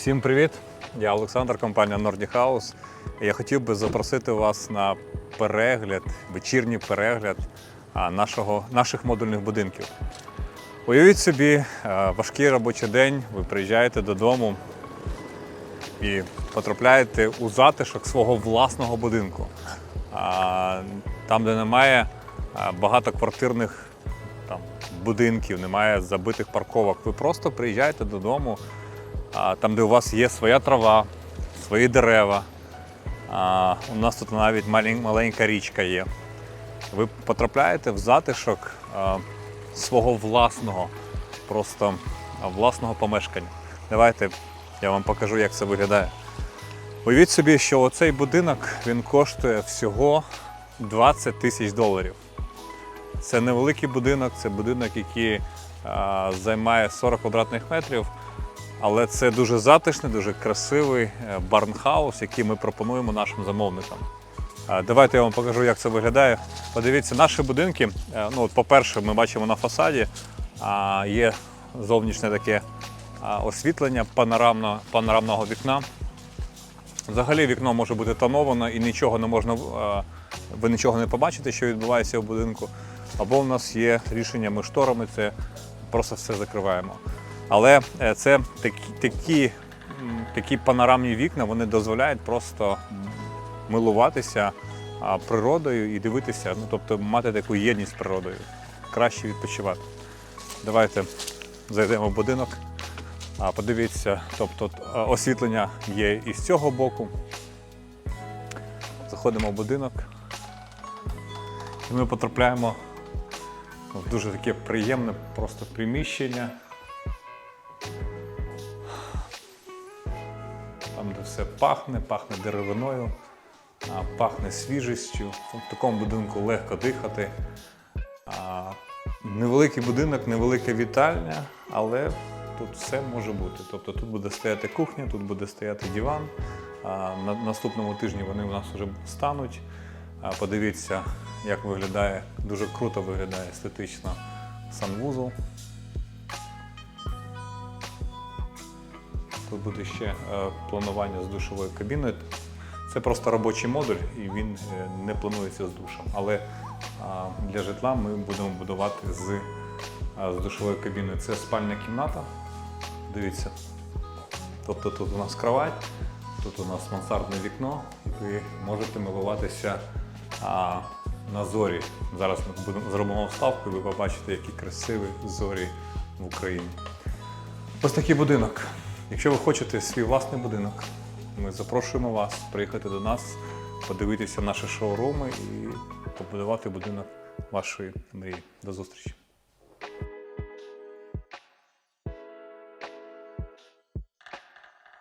Всім привіт! Я Олександр, компанія Nordic House. Я хотів би запросити вас на перегляд, вечірній перегляд нашого, наших модульних будинків. Уявіть собі, е, важкий робочий день, ви приїжджаєте додому і потрапляєте у затишок свого власного будинку. Там, де немає багатоквартирних там, будинків, немає забитих парковок. Ви просто приїжджаєте додому, там, де у вас є своя трава, свої дерева. У нас тут навіть маленька річка є. Ви потрапляєте в затишок свого власного, просто власного помешкання. Давайте я вам покажу, як це виглядає. Уявіть собі, що оцей будинок він коштує всього 20 тисяч доларів. Це невеликий будинок, це будинок, який а, займає 40 квадратних метрів. Але це дуже затишний, дуже красивий е, барнхаус, який ми пропонуємо нашим замовникам. Давайте я вам покажу, як це виглядає. Подивіться, наші будинки. е, Ну, от, по-перше, ми бачимо на фасаді є зовнішнє таке освітлення панорамно, панорамного вікна. Взагалі вікно може бути тоновано і нічого не можна, е, ви нічого не побачите, що відбувається в будинку. Або у нас є рішення, ми шторами це просто все закриваємо. Але е, це такі, такі, панорамні вікна вони дозволяють просто милуватися природою і дивитися, ну тобто мати таку єдність з природою, краще відпочивати. Давайте зайдемо в будинок. Подивіться, тобто освітлення є і з цього боку. Заходимо в будинок. І ми потрапляємо в дуже таке приємне просто приміщення. Там, де все пахне, пахне деревиною, пахне свіжістю. В такому будинку легко дихати. Невеликий будинок, невелика вітальня, але тут все може бути. Тобто тут буде стояти кухня, тут буде стояти диван. На наступному тижні вони у нас вже стануть. Подивіться, як виглядає, дуже круто виглядає естетично санвузол. Тут буде ще е, планування з душовою кабіною. Це просто робочий модуль і він е, не планується з душем. Але для житла ми будемо будувати з, з душовою кабіною. Це спальня кімната. Дивіться. Тобто тут у нас кровать, тут у нас мансардне вікно, і ви можете милуватися а, на зорі. Зараз ми будемо зробимо вставку, і ви побачите, які красиві зорі в Україні. Ось такий будинок. Якщо ви хочете свій власний будинок, ми запрошуємо вас приїхати до нас, подивитися наші шоуруми і побудувати будинок вашої мрії. До зустрічі!